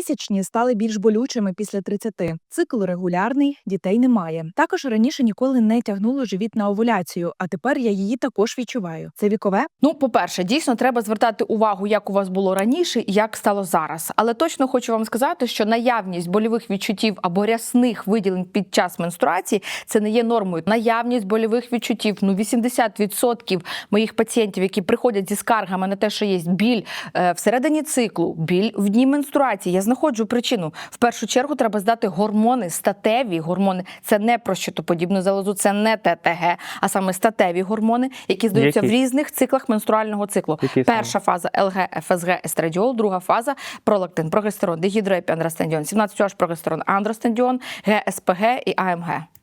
Місячні стали більш болючими після 30. Цикл регулярний, дітей немає. Також раніше ніколи не тягнуло живіт на овуляцію, а тепер я її також відчуваю. Це вікове? Ну, по-перше, дійсно треба звертати увагу, як у вас було раніше і як стало зараз. Але точно хочу вам сказати, що наявність больових відчуттів або рясних виділень під час менструації це не є нормою. Наявність больових відчуттів. Ну, 80% моїх пацієнтів, які приходять зі скаргами на те, що є біль е, всередині циклу, біль в дні менструації. Я знаходжу причину. В першу чергу треба здати гормони, статеві гормони. Це не про щитоподібну залозу, це не ТТГ, а саме статеві гормони, які здаються Які? в різних циклах менструального циклу. Які саме? Перша фаза ЛГ, ФСГ, естрадіол, друга фаза пролактин, прогестерон, дегідроепіандростендіон, 17 аж прогестерон, андростендіон, ГСПГ і АМГ.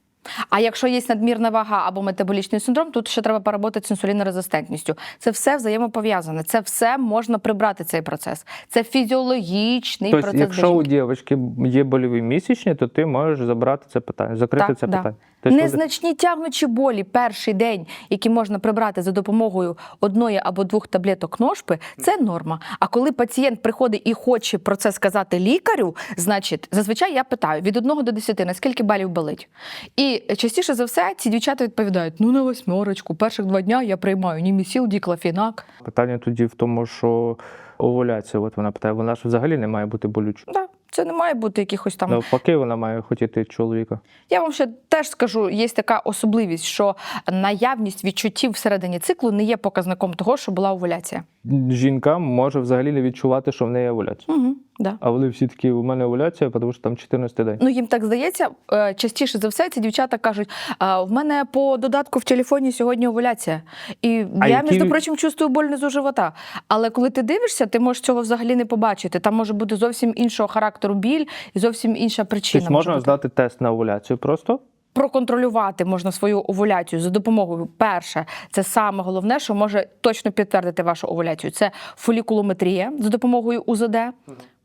А якщо є надмірна вага або метаболічний синдром, тут ще треба поработати з інсулінорезистентністю. Це все взаємопов'язане. Це все можна прибрати цей процес. Це фізіологічний Тобто, процес. якщо у дівчинки є больові місячні, то ти можеш забрати це питання, закрити Так, це да. питання. Тобто, Незначні тягнучі болі перший день, які можна прибрати за допомогою одної або двох таблеток ножпи, це норма. А коли пацієнт приходить і хоче про це сказати лікарю, значить, зазвичай я питаю від 1 до 10, наскільки балів болить. І частіше за все ці дівчата відповідають: ну на восьмерочку, перших два дня я приймаю німісіл, діклафінак. Питання тоді в тому, що овуляція, от вона питає, вона ж взагалі не має бути болючою. Да, це не має бути якихось там Навпаки, вона має хотіти чоловіка. Я вам ще теж скажу, є така особливість, що наявність відчуттів всередині циклу не є показником того, що була овуляція. Жінка може взагалі не відчувати, що в неї овуляція. Угу, да. А вони всі такі, у мене овуляція, тому що там 14 день. Ну їм так здається. е, Частіше за все ці дівчата кажуть: а, в мене по додатку в телефоні сьогодні овуляція. І А я, які- між прочим, чувствую боль внизу живота. Але коли ти дивишся, ти можеш цього взагалі не побачити. Там може бути зовсім іншого характеру біль і зовсім інша причина. Тобто можна бути. здати тест на овуляцію просто. проконтролювати можна свою овуляцію за допомогою перше, це саме головне, що може точно підтвердити вашу овуляцію. Це фолікулометрія за допомогою УЗД.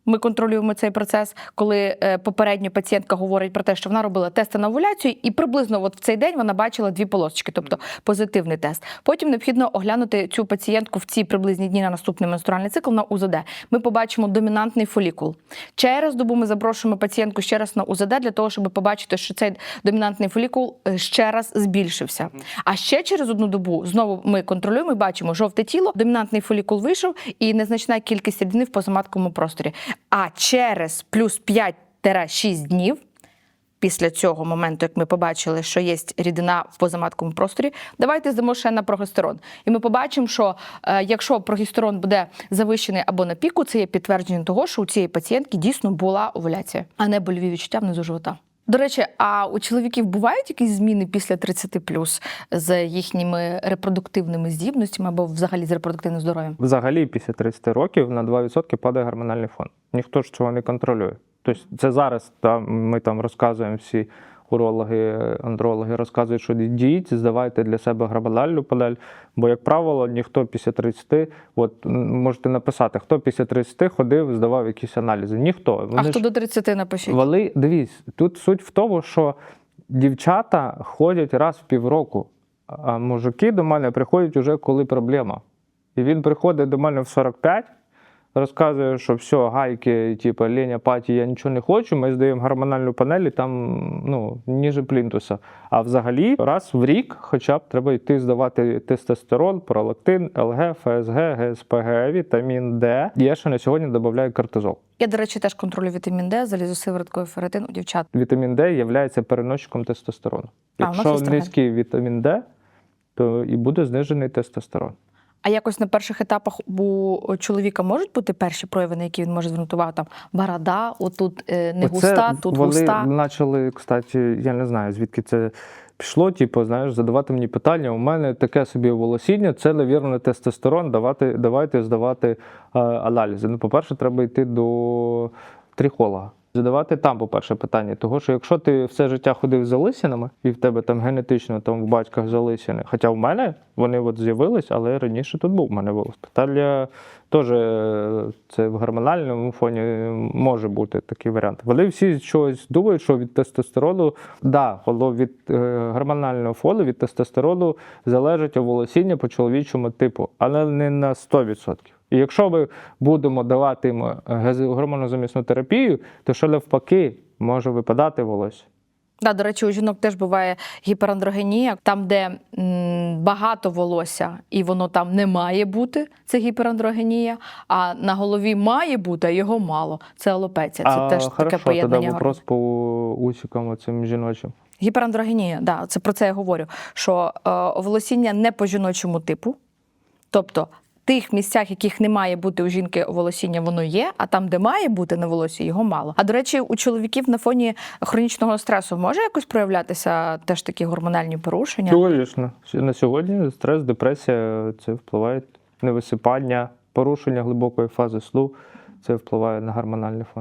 Ми контролюємо цей процес, коли е, попередньо пацієнтка говорить про те, що вона робила тести на овуляцію, і приблизно от в цей день вона бачила дві полосочки, тобто позитивний тест. Потім необхідно оглянути цю пацієнтку в ці приблизні дні на наступний менструальний цикл на УЗД. Ми побачимо домінантний фолікул. Через добу ми запрошуємо пацієнтку ще раз на УЗД для того, щоб побачити, що цей домінантний фолікул е, ще раз збільшився. А ще через одну добу знову ми контролюємо і бачимо жовте тіло, домінантний фолікул вийшов і незначна кількість рідини в позаматковому просторі. А через плюс 5-6 днів. Після цього моменту, як ми побачили, що є рідина в позаматковому просторі, давайте здамо ще на прогестерон. І ми побачимо, що е, якщо прогестерон буде завищений або на піку, це є підтвердження того, що у цієї пацієнтки дійсно була овуляція, а не больові відчуття внизу живота. До речі, а у чоловіків бувають якісь зміни після 30 з їхніми репродуктивними здібностями або взагалі з репродуктивним здоров'ям? Взагалі, після 30 років на 2% падає гормональний фон. Ніхто ж цього не контролює. Тобто це зараз там, ми там розказуємо всі урологи, андрологи розказують, що діють, здавайте для себе гормональну панель. Бо, як правило, ніхто після 30, от можете написати, хто після 30 ходив, здавав якісь аналізи. Ніхто. А хто ж до 30 напишіть? Вали, дивись, тут суть в тому, що дівчата ходять раз в півроку, а мужики до мене приходять уже коли проблема. І він приходить до мене в 45, розказує, що все, гайки, типу, лень, апатія, я нічого не хочу. Ми здаємо гормональну панель, і там ну, ніже плінтуса. А взагалі, раз в рік хоча б треба йти здавати тестостерон, пролактин, ЛГ, ФСГ, ГСПГ, вітамін Д. Я ще на сьогодні додаю кортизол. Я, до речі, теж контролюю вітамін Д, залізосиворотку і ферритин у дівчат. Вітамін Д є переносчиком тестостерону. А, Якщо низький вітамін Д, то і буде знижений тестостерон. А якось на перших етапах у чоловіка можуть бути перші прояви, на які він може звернути увагу? Там борода, отут е, не Оце густа, тут вони густа. почали, кстати, я не знаю, звідки це пішло, типу, знаєш, задавати мені питання. У мене таке собі волосіння, це, навірно, тестостерон, давати, давайте здавати е, аналізи. Ну, по-перше, треба йти до трихолога. Задавати там, по-перше, питання. Того, що якщо ти все життя ходив з залисинами, і в тебе там генетично там в батьках залисини, хоча в мене вони от з'явились, але раніше тут був у мене. Питання теж е, це в гормональному фоні може бути такий варіант. Вони всі щось думають, що від тестостерону, да, від е, гормонального фону, від тестостерону залежить оволосіння по чоловічому типу, але не на 100%. І якщо ми будемо давати їм е, гормонозамісну терапію, то що навпаки може випадати волосся. Да, до речі, у жінок теж буває гіперандрогенія, там, де м, багато волосся, і воно там не має бути, це гіперандрогенія, а на голові має бути, а його мало. Це алопеція. Це а, теж хорошо, таке поєднання. тоді вопрос по усікам цим жіночим. Гіперандрогенія, да, це про це я говорю. Що е, волосіння не по жіночому типу, тобто. Тих місцях, яких не має бути у жінки волосіння, воно є, а там, де має бути на волосі, його мало. А до речі, у чоловіків на фоні хронічного стресу може якось проявлятися теж такі гормональні порушення? Логічно. На сьогодні стрес, депресія це впливає невисипання, порушення глибокої фази сну. Це впливає на гормональний фон.